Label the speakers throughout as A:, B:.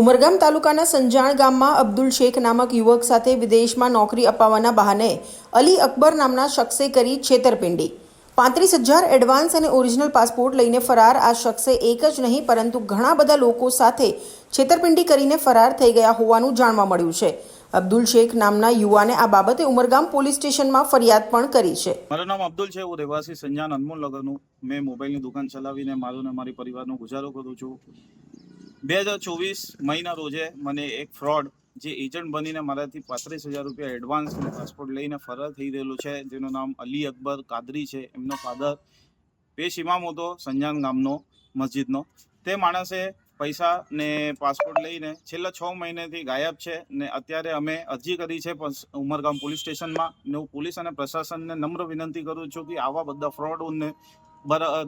A: ઉમરગામ તાલુકાના સંજાણ ગામમાં અબ્દુલ શેખ નામક યુવક સાથે વિદેશમાં નોકરી અપાવવાના બહાને અલી અકબર નામના શખ્સે કરી છેતરપિંડી. પાંત્રીસ હજાર એડવાન્સ અને ઓરિજિનલ પાસપોર્ટ લઈને ફરાર આ શખ્સે એક જ નહીં, પરંતુ ઘણા બધા લોકો સાથે છેતરપિંડી કરીને ફરાર થઈ ગયા હોવાનું જાણવા મળ્યું છે. અબ્દુલ શેખ નામના યુવાને આ બાબતે ઉમરગામ પોલીસ સ્ટેશનમાં ફરિયાદ પણ કરી છે.
B: મારું નામ અબ્દુલ છે, હું રહેવાસી સંજાન અનમોલ નગરનું. મેં મોબાઈલની દુકાન ચલાવીને મારું ને મારી પરિવારનો ગુજારો કરું છું. બે હજાર ચોવીસ મહિના રોજે મને એક ફ્રોડ જે એજન્ટ બનીને મારાથી પાંત્રીસ હજાર રૂપિયા એડવાન્સ પાસપોર્ટ લઈને ફરાર થઈ રહેલું છે, જેનું નામ અલી અકબર કાદરી છે. એમનો ફાધર પેશ ઇમામ હતો, સંજાન ગામનો, મસ્જિદનો. તે માણસે પૈસા ને પાસપોર્ટ લઈને છેલ્લા છ મહિનેથી ગાયબ છે ને અત્યારે અમે અરજી કરી છે ઉમરગામ પોલીસ સ્ટેશનમાં હું પોલીસ અને પ્રશાસનને નમ્ર વિનંતી કરું છું કે આવા બધા ફ્રોડોને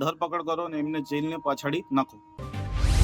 B: ધરપકડ કરો ને એમને જેલને પાછાડી નાખો.